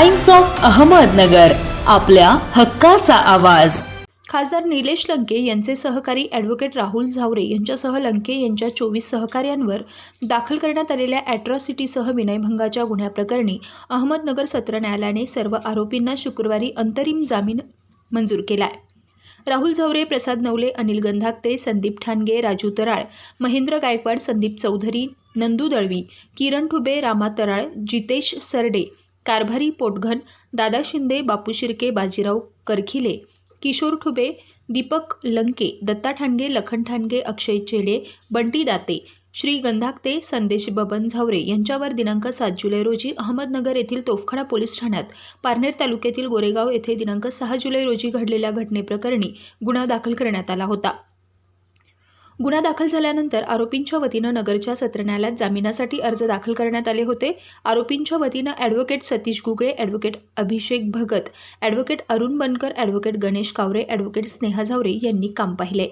Times of Ahmednagar आपल्या हक्काचा आवाज. खासदार निलेश लंके यांचे सहकारी ॲडव्होकेट राहुल झावरे यांच्यासह लंके यांच्या चोवीस सहकाऱ्यांवर दाखल करण्यात आलेल्या ॲट्रॉसिटीसह विनयभंगाच्या गुन्ह्याप्रकरणी अहमदनगर सत्र न्यायालयाने सर्व आरोपींना शुक्रवारी अंतरिम जामीन मंजूर केलाय. राहुल झावरे प्रसाद नवले अनिल गंधाकते संदीप ठाणगे राजू तराळ महेंद्र गायकवाड संदीप चौधरी नंदू दळवी किरण ठुबे रामा तराळ जितेश सरडे कारभारी पोटघन दादा शिंदे बापू शिर्के बाजीराव करखिले किशोर ठुबे दीपक लंके दत्ता ठाणगे लखन ठाणगे अक्षय चेडे बंटी दाते श्री गंधाकते संदेश बबन झावरे यांच्यावर दिनांक सात जुलै रोजी अहमदनगर येथील तोफखाना पोलीस ठाण्यात पारनेर तालुक्यातील गोरेगाव येथे दिनांक सहा जुलै रोजी घडलेल्या घटनेप्रकरणी गुन्हा दाखल करण्यात आला होता. गुन्हा दाखल झाल्यानंतर आरोपींच्या वतीनं नगरच्या सत्र न्यायालयात जामिनासाठी अर्ज दाखल करण्यात आले होते. आरोपींच्या वतीनं advocate Satish Gugale advocate Abhishek Bhagat advocate Arun Bankar advocate Ganesh Kaware advocate Sneha Zaware यांनी काम पाहिले.